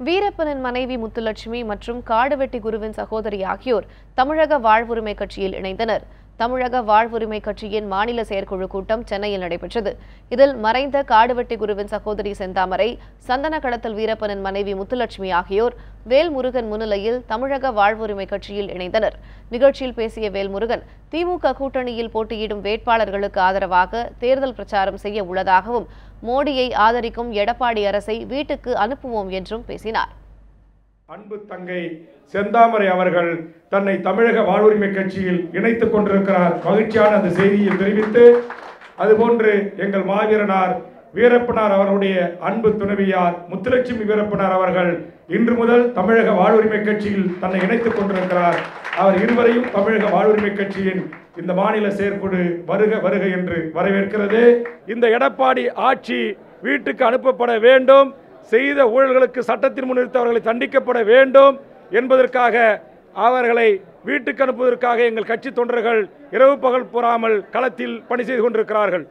வீரப்பனின் மனைவி முத்துலட்சுமி மற்றும் காடுவெட்டி குருவின் சகோதரி ஆகியோர் தமிழக வாழ்வுரிமை கட்சியில் இணைந்தனர். தமிழக வாழ்வுரிமை கட்சியின் மாநில செயற்குழு கூட்டம் சென்னையில் நடைபெற்றது. இதில் மறைந்த காடுவெட்டி குருவின் சகோதரி செந்தாமரை சந்தன கடத்தல் வீரப்பனின் மனைவி முத்துலட்சுமி ஆகியோர் வேல்முருகன் முன்னிலையில் தமிழக வாழ்வுரிமை கட்சியில் இணைந்தனர். நிகழ்ச்சியில் பேசிய வேல்முருகன் திமுக கூட்டணியில் போட்டியிடும் வேட்பாளர்களுக்கு ஆதரவாக தேர்தல் பிரச்சாரம் செய்ய உள்ளதாகவும் மோடியை ஆதரிக்கும் எடப்பாடி அரசை வீட்டுக்கு அனுப்புவோம் என்றும் பேசினார். அன்பு தங்கை செந்தாமரை அவர்கள் தன்னை தமிழக வாழ்வுரிமை கட்சியில் இணைத்துக் கொண்டிருக்கிறார். மகிழ்ச்சியான அந்த செய்தியை தெரிவித்து அதுபோன்று எங்கள் மாவீரனார் வீரப்பனார் அவருடைய அன்பு துணைவியார் முத்துலட்சுமி வீரப்பனார் அவர்கள் இன்று முதல் தமிழக வாழ்வுரிமை கட்சியில் தன்னை இணைத்துக் கொண்டிருக்கிறார். அவர் இருவரையும் தமிழக வாழ்வுரிமை கட்சியின் இந்த மாநில செயற்குழு வருக வருக என்று வரவேற்கிறது. இந்த எடப்பாடி ஆட்சி வீட்டுக்கு அனுப்பப்பட வேண்டும். செய்த ஊழல்களுக்கு சட்டத்தின் முன் நிறுத்தி அவர்களை தண்டிக்கப்பட வேண்டும் என்பதற்காக அவர்களை வீட்டுக்கு அனுப்புவதற்காக எங்கள் கட்சி தொண்டர்கள் இரவு பகல் புறாமல் களத்தில் பணி செய்து கொண்டிருக்கிறார்கள்.